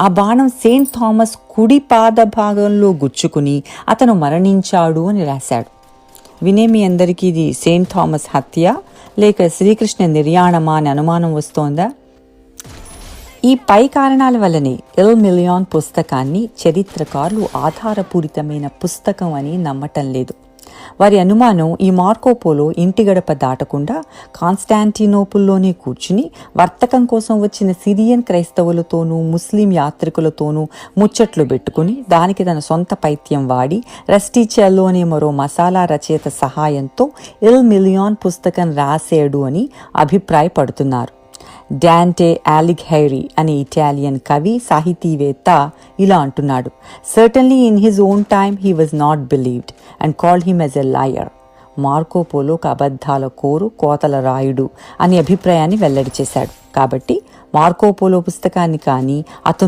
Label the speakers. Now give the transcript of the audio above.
Speaker 1: ఆ బాణం Saint Thomas కుడి పాద భాగంలో గుచ్చుకుని అతను మరణించాడు అని రాశాడు. వినే మీ అందరికీ ఇది సెయింట్ థామస్ హత్య లేక శ్రీకృష్ణ నిర్యాణమా అని అనుమానం వస్తోందా? ఈ పై కారణాల వల్లనే ఎల్ మిలియాన్ పుస్తకాన్ని చరిత్రకారులు ఆధారపూరితమైన పుస్తకం అని నమ్మటం లేదు. వారి అనుమానం ఈ మార్కోపోలో ఇంటి గడప దాటకుండా కాన్స్టాంటినోపుల్లోనే కూర్చుని వర్తకం కోసం వచ్చిన సిరియన్ క్రైస్తవులతోనూ ముస్లిం యాత్రికులతోనూ ముచ్చట్లు పెట్టుకుని దానికి తన సొంత పైత్యం వాడి రస్టీచెల్లో అనే మరో మసాలా రచయిత సహాయంతో ఇల్ మిలియాన్ పుస్తకం రాసేడు అని అభిప్రాయపడుతున్నారు. డాంటే ఆలిఘైరీ అనే ఇటాలియన్ కవి సాహితీవేత్త ఇలా అంటున్నాడు. Certainly in his own time he was not believed and call him as a liar మార్కోపోలోకి అబద్ధాల కోరు కోతల రాయుడు అనే అభిప్రాయాన్ని వెల్లడి చేశాడు. కాబట్టి మార్కోపోలో పుస్తకాన్ని కానీ అతను